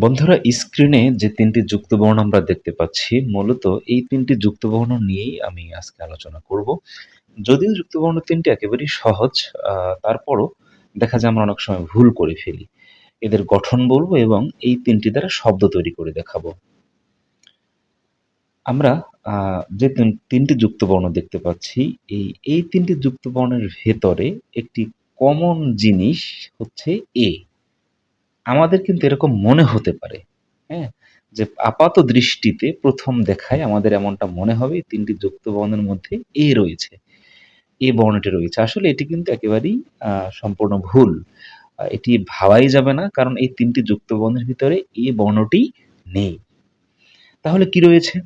বন্ধুরা স্ক্রিনে যে তিনটি যুক্তবর্ণ আমরা দেখতে পাচ্ছি, মূলত এই তিনটি যুক্তবর্ণ নিয়েই আমি আজকে আলোচনা করব। যদিও যুক্তবর্ণ তিনটি একেবারেই সহজ তারপরও দেখা যায় আমরা অনেক সময় ভুল করে ফেলি। এদের গঠন বলব এবং এই তিনটি দ্বারা শব্দ তৈরি করে দেখাবো। আমরা যে তিন- তিনটি যুক্তবর্ণ দেখতে পাচ্ছি, এই এই তিনটি যুক্তবর্ণের ভেতরে একটি কমন জিনিস হচ্ছে এ আমাদের কিন্তু এরকম মনে হতে পারে হ্যাঁ? যে আপাত দৃষ্টিতে প্রথম দেখায় আমাদের এমনটা মনে হবে তিনটি যুক্ত বর্ণের মধ্যে এ রয়েছে, এ বর্ণটি রয়েছে। আসলে এটি কিন্তু একেবারেই সম্পূর্ণ ভুল। এটি ভাবাই যাবে না, কারণ এই তিনটি যুক্ত বর্ণের ভিতরে এ বর্ণটি নেই। তাহলে কি রয়েছে?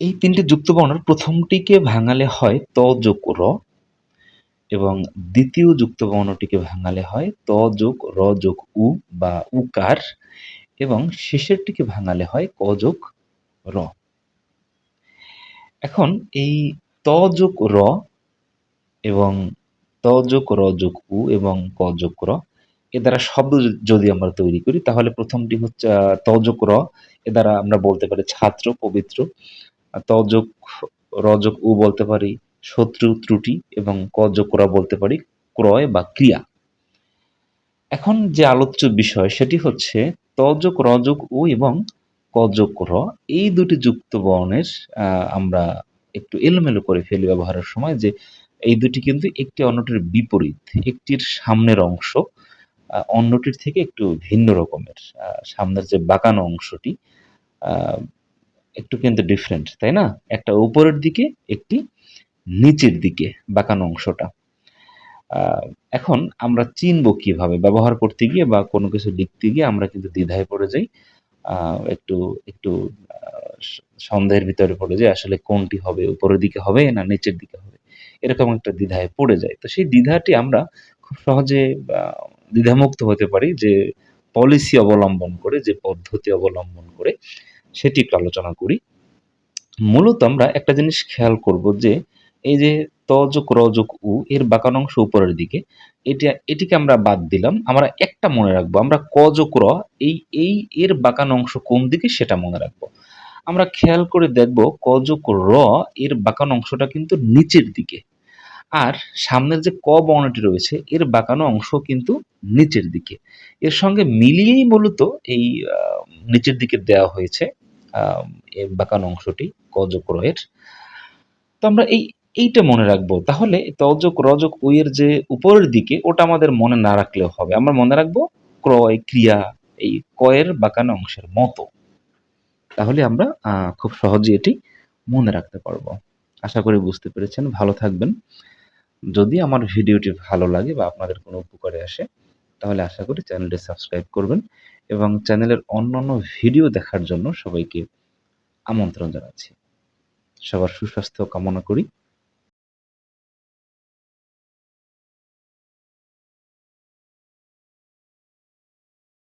এই তিনটি যুক্ত বর্ণের প্রথমটিকে ভাঙালে হয় ত যোগ র এবং দ্বিতীয় যুক্ত বর্ণটিকে ভাঙালে হয় ত যোগ র যোগ উ বা উকার এবং শেষেরটিকে ভাঙালে হয় ক যোগ র। এখন এই ত যোগ র এবং ত যোগ র যোগ উ এবং ক যোগ র এ দ্বারা শব্দ যদি আমরা তৈরি করি তাহলে প্রথমটি হচ্ছে আহ, ত যোগ র এ দ্বারা আমরা বলতে পারি ছাত্র পবিত্র। ত যোগ র যোগ উ বলতে পারি শত্রু ত্রুটি এবং ক যোগ র বলতে পারি ক্রয় বা ক্রিয়া। এখন যে আলোচ্য বিষয় সেটি হচ্ছে তযোগ রযোগ ও এবং কযোগ র। এই দুটি যুক্ত বর্ণের আমরা একটু এলোমেলো করে ফেলি ব্যবহারের সময় যে এই দুটি কিন্তু একটি অন্যটির বিপরীত, একটির সামনের অংশ অন্যটির থেকে একটু ভিন্ন রকমের। সামনের যে বাঁকানো অংশটি একটু কিন্তু ডিফারেন্ট তাই না? একটা উপরের দিকে একটি নিচের দিকে বাঁকানো অংশটা। এখন আমরা চিনবো কীভাবে, ব্যবহার করতে গিয়ে বা কোনো কিছু লিখতে গিয়ে আমরা কিন্তু দ্বিধায় পড়ে যাই। একটু একটু সন্দেহের ভিতরে পড়ে যাই আসলে কোনটি হবে, উপরের দিকে হবে না নিচের দিকে হবে। এরকম একটা দ্বিধায় পড়ে যায় তো সেই দ্বিধাটি আমরা খুব সহজে দ্বিধামুক্ত হতে পারি যে পলিসি অবলম্বন করে, যে পদ্ধতি অবলম্বন করে সেটি একটু আলোচনা করি। মূলত আমরা একটা জিনিস খেয়াল করব যে এই যে তযোগ রযোগ উ, এর বাঁকানো অংশ উপরের দিকে, এটা, এটিকে আমরা বাদ দিলাম। আমরা একটা মনে রাখব, আমরা কযোগ র, এই এই এর বাঁকানো অংশ কোন দিকে সেটা মনে রাখব। আমরা খেয়াল করে দেখব কযোগ র, এর বাঁকানো অংশটা কিন্তু নিচের দিকে। আর সামনের যে ক বর্ণটি রয়েছে, এর বাঁকানো অংশ কিন্তু নিচের দিকে। এর সঙ্গে মিলিয়েই মূলত এই নিচের দিকে দেওয়া হয়েছে বাঁকানো অংশটি কযোগ র এর। তো আমরা এই এইটা মনে রাখব। তাহলে তজক, রজক এর যে উপরের দিকে, ওটা আমাদের মনে না রাখলেও হবে। আমরা মনে রাখব ক্রয়, ক্রিয়া এই কয়ের বাঁকানো অংশের মতো। তাহলে আমরা খুব সহজে এটি মনে রাখতে পারব। আশা করি বুঝতে পেরেছেন। ভালো থাকবেন। যদি আমার ভিডিওটি ভালো লাগে বা আপনাদের কোনো উপকারে আসে, তাহলে আশা করি চ্যানেলটি সাবস্ক্রাইব করবেন এবং চ্যানেলের অন্যান্য ভিডিও দেখার জন্য সবাইকে আমন্ত্রণ জানাচ্ছি। সবার সুস্বাস্থ্য কামনা করি।